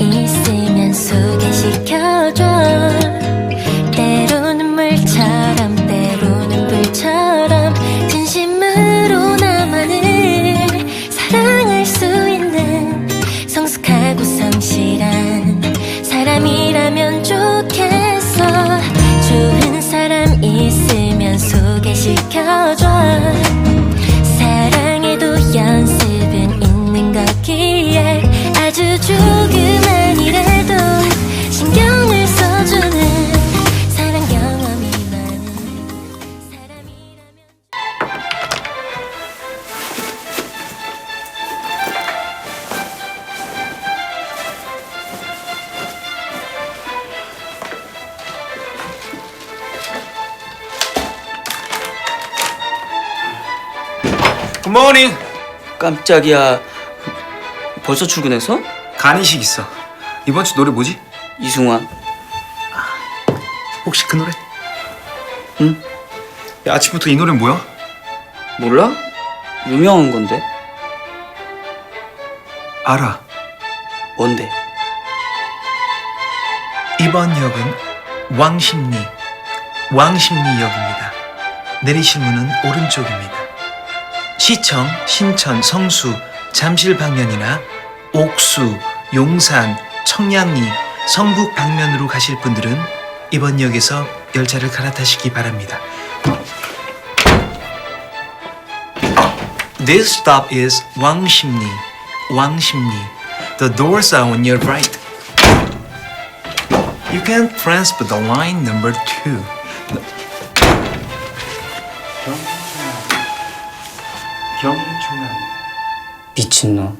있으면 소개시켜줘. 때로는 물처럼 때로는 불처럼 진심으로 나만을 사랑할 수 있는 성숙하고 성실한 사람이라면 좋겠어. 좋은 사람 있으면 소개시켜. 굿모닝 깜짝이야. 벌써 출근해서? 간이식 있어 이번 주 노래 뭐지? 이승환. 혹시 그 노래? 응? 야, 아침부터 이 노래 뭐야? 몰라? 유명한 건데. 알아 뭔데? 이번 역은 왕십리, 왕십리 역입니다. 내리실 문은 오른쪽입니다. 시청, 신천, 성수, 잠실 방면이나 옥수, 용산, 청량리, 성북 방면으로 가실 분들은 이번 역에서 열차를 갈아타시기 바랍니다. This stop is 왕십리, 왕십리. The doors are on your right. You can transfer the line number two. 경충남 미친놈.